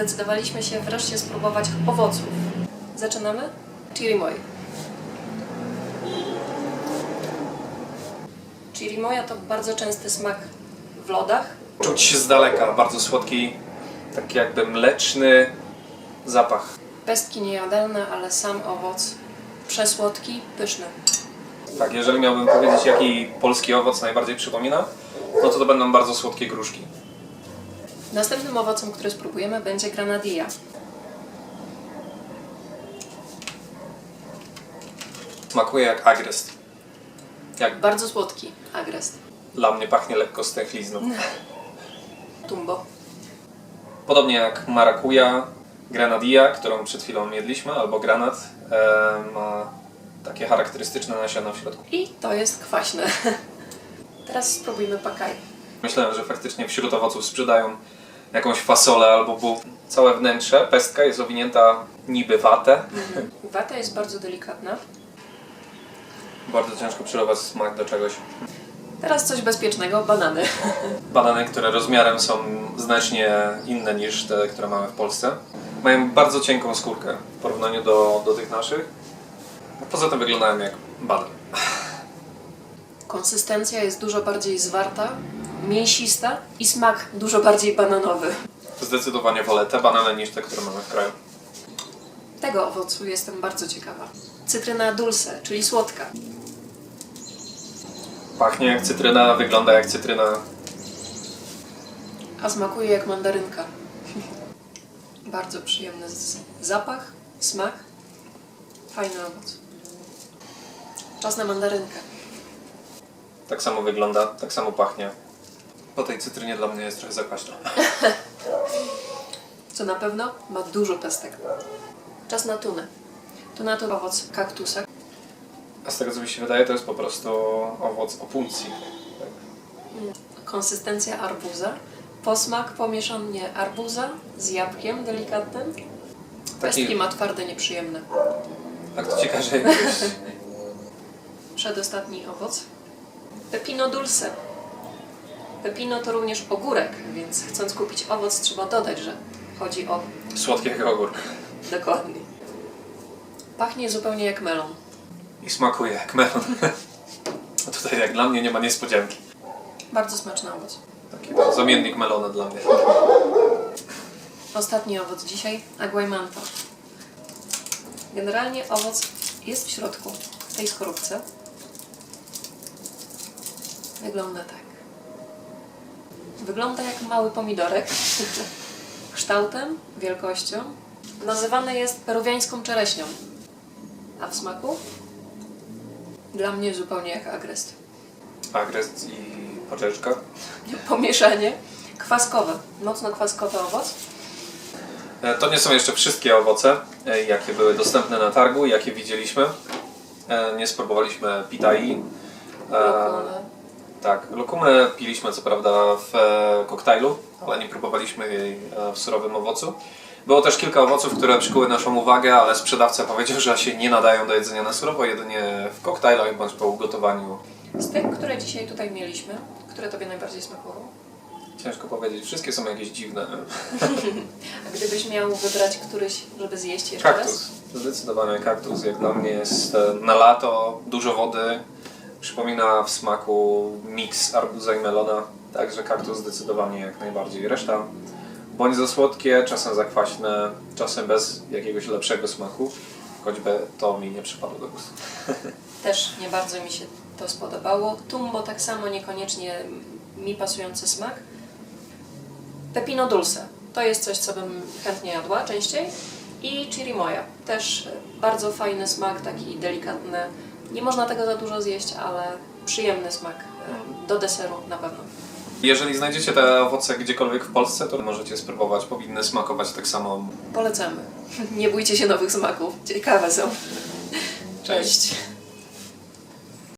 zdecydowaliśmy się wreszcie spróbować owoców. Zaczynamy? Chirimoy. Chirimoya to bardzo częsty smak w lodach. Czuć z daleka bardzo słodki, taki jakby mleczny zapach. Pestki niejadalne, ale sam owoc przesłodki, pyszny. Tak, jeżeli miałbym powiedzieć, jaki polski owoc najbardziej przypomina, no to to będą bardzo słodkie gruszki. Następnym owocem, który spróbujemy, będzie granadilla. Smakuje jak agrest. Jak Bardzo słodki agrest. dla mnie pachnie lekko stęchlizną. Tumbo. Podobnie jak marakuja, granadilla, którą przed chwilą jedliśmy, albo granat, e, ma takie charakterystyczne nasiona w środku. I to jest kwaśne. Teraz spróbujmy pakaj. Myślałem, że faktycznie wśród owoców sprzedają jakąś fasolę albo bób. Całe wnętrze, pestka jest owinięta niby watę. Wata jest bardzo delikatna. Bardzo ciężko przyrować smak do czegoś. Teraz coś bezpiecznego, banany. Banany, które rozmiarem są znacznie inne niż te, które mamy w Polsce. Mają bardzo cienką skórkę w porównaniu do, do tych naszych. Poza tym wyglądają jak banan. Konsystencja jest dużo bardziej zwarta, mięsista i smak dużo bardziej bananowy. Zdecydowanie wolę te banany niż te, które mamy w kraju. Tego owocu jestem bardzo ciekawa. Cytryna dulce, czyli słodka. Pachnie jak cytryna, wygląda jak cytryna. a smakuje jak mandarynka. Bardzo przyjemny zapach, smak. Fajny owoc. Czas na mandarynkę. Tak samo wygląda, tak samo pachnie. Po tej cytrynie dla mnie jest trochę za kwaśna. Co na pewno ma dużo pestek. Czas na tunę. Tuna to owoc kaktusa. A z tego co mi się wydaje, to jest po prostu owoc opuncji. Konsystencja arbuza. Posmak pomieszanie arbuza z jabłkiem delikatnym. Pestki ma twarde, nieprzyjemne. Tak to ci każe jakiegoś... Przedostatni owoc. Pepino dulce. Pepino to również ogórek, więc chcąc kupić owoc trzeba dodać, że chodzi o Słodki jak ogór. dokładnie. Pachnie zupełnie jak melon. I smakuje jak melon. A Tutaj jak dla mnie nie ma niespodzianki. Bardzo smaczny owoc. Taki to zamiennik melona dla mnie. Ostatni owoc dzisiaj, aguaymanta. Generalnie owoc jest w środku, w tej skorupce. Wygląda tak. Wygląda jak mały pomidorek. Kształtem, wielkością. Nazywany jest peruwiańską czereśnią. A w smaku? Dla mnie zupełnie jak agrest. Agrest i porzeczka. Pomieszanie kwaskowe, mocno kwaskowy owoc. E, To nie są jeszcze wszystkie owoce, e, jakie były dostępne na targu, jakie widzieliśmy. E, Nie spróbowaliśmy pitai. E, Lokumy. Tak, lukumę piliśmy co prawda w e, koktajlu, ale nie próbowaliśmy jej e, w surowym owocu. Było też kilka owoców, które przykuły naszą uwagę, ale sprzedawca powiedział, że się nie nadają do jedzenia na surowo, jedynie w koktajlach bądź po ugotowaniu. Z tych, które dzisiaj tutaj mieliśmy, które Tobie najbardziej smakowało? Ciężko powiedzieć, wszystkie są jakieś dziwne. A gdybyś miał wybrać któryś, żeby zjeść jeszcze raz? Kaktus, zdecydowanie kaktus, jak dla mnie jest e, na lato, dużo wody, przypomina w smaku miks arbuza i melona, także kaktus zdecydowanie jak najbardziej. Reszta bądź za słodkie, czasem za kwaśne, czasem bez jakiegoś lepszego smaku, choćby to mi nie przypadło do gustu. Też nie bardzo mi się to spodobało. Tumbo tak samo niekoniecznie mi pasujący smak. Pepino dulce. To jest coś, co bym chętnie jadła częściej. I chirimoya. Też bardzo fajny smak, taki delikatny. Nie można tego za dużo zjeść, ale przyjemny smak. Do deseru na pewno. Jeżeli znajdziecie te owoce gdziekolwiek w Polsce, to możecie spróbować, powinny smakować tak samo. Polecamy. Nie bójcie się nowych smaków. Ciekawe są. Cześć.